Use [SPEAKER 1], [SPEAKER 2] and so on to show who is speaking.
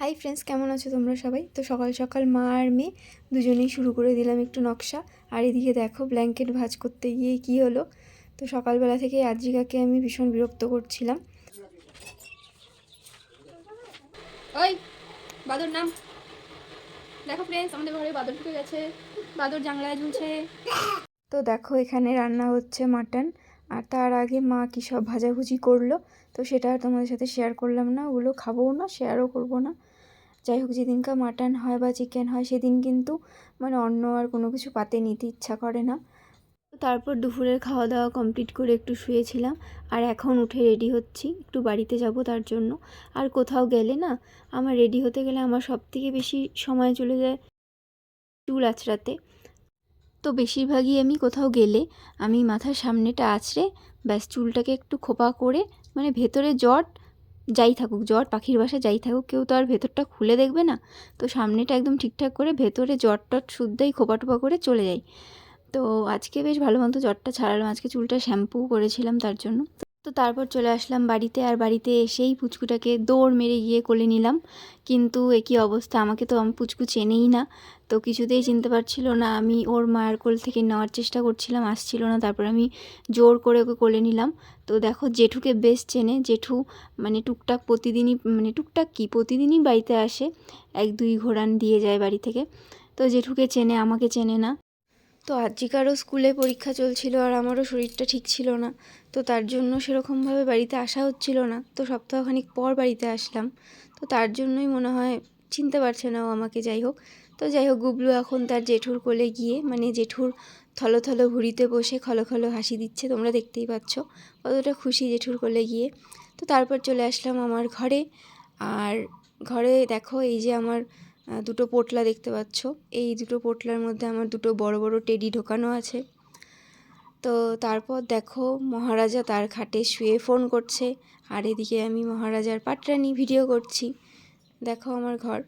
[SPEAKER 1] Hi friends কেমন আছো তোমরা সবাই? তো সকাল সকাল মা আর মেয়ে দুজনেই শুরু করে দিলাম একটু নকশা। আর এদিকে দেখো ব্ল্যাঙ্কেট ভাজ করতে গিয়ে কি হলো? তো সকালবেলা থেকে আজিকাকে আমি ভীষণ বিরক্ত করছিলাম।
[SPEAKER 2] ওই বাদর নাম। দেখো ফ্রেন্ডস আমাদের ঘরে বাদর ঢুকে গেছে। বাদর জাংলায় ঝুলছে।
[SPEAKER 1] তো দেখো এখানে রান্না হচ্ছে মাটন। আর তার আগে মা কী সব ভাজাভুজি করল? তো সেটা আর তোমাদের সাথে শেয়ার করলাম না, ওগুলো খাবোও না শেয়ারও করব না। যাই হোক যেদিনকার মাটন হয় বা চিকেন হয়, সেদিন কিন্তু মানে অন্য আর কোনো কিছু পাতে নিতে ইচ্ছা করে না। তারপর দুপুরের খাওয়া দাওয়া কমপ্লিট করে একটু শুয়েছিলাম আর এখন উঠে রেডি হচ্ছি, একটু বাড়িতে যাব তার জন্য। আর কোথাও গেলে না, আমার রেডি হতে গেলে আমার সব থেকে বেশি সময় চলে যায় চুল আঁচড়াতে। তো বেশিরভাগই আমি কোথাও গেলে আমি মাথার সামনেটা আছড়ে ব্যাস চুলটাকে একটু খোপা করে মানে ভেতরে জট যাই থাকুক, জট পাখির বাসা যাই থাকুক, কেউ তো আর ভেতরটা খুলে দেখবে না। তো সামনেটা একদম ঠিকঠাক করে ভেতরে জট টট শুদ্ধই খোপা টোপা করে চলে যাই। তো আজকে বেশ ভালো মতো জটটা ছাড়ালাম। আজকে চুলটা শ্যাম্পু করেছিলাম তার জন্য। তো তারপর চলে আসলাম বাড়িতে আর বাড়িতে এসেই পুচকুটাকে দৌড় মেরে গিয়ে কোলে নিলাম। কিন্তু একই অবস্থা? আমাকে তো আমি পুচকু চেনেই না। তো কিছুতেই চিনতে পারছিল না। আমি ওর মায়ের কোল থেকে নেওয়ার চেষ্টা করছিলাম, আসছিল না। তারপর আমি জোর করে ওকে কোলে নিলাম। তো দেখো, জেঠুকে বেশ চেনে। জেঠু মানে টুকটাক প্রতিদিনই মানে টুকটাক কি, প্রতিদিনই বাড়িতে আসে। এক, দুই ঘোরান দিয়ে যায় বাড়ি থেকে। তো জেঠুকে চেনে, আমাকে চেনে না। তো আজিকারও স্কুলে পরীক্ষা চলছিল আর আমারও শরীরটা ঠিক ছিল না। তো তার জন্য সেরকমভাবে বাড়িতে আসা হচ্ছিল না। তো সপ্তাহখানিক পর বাড়িতে আসলাম। তো তার জন্যই মনে হয় চিনতে পারছে না ও আমাকে, যাই হোক। তো যাই হোক, গুবলু এখন তার জেঠুর কোলে গিয়ে মানে জেঠুর থলো থলো ভুড়িতে বসে খলো খলো হাসি দিচ্ছে, তোমরা দেখতেই পাচ্ছ। কতটা খুশি জেঠুর কোলে গিয়ে। তো তারপর চলে আসলাম আমার ঘরে। আর ঘরে দেখো, এই যে আমার দুটো পোটলা দেখতে পাচ্ছ। এই দুটো পোটলার মধ্যে আমার দুটো বড় বড় টেডি ঢোকানো আছে। তো তারপর দেখো, মহারাজা তার খাটে শুয়ে ফোন করছে। আর এদিকে আমি মহারাজার পাটরানি ভিডিও করছি। দেখো আমার ঘর।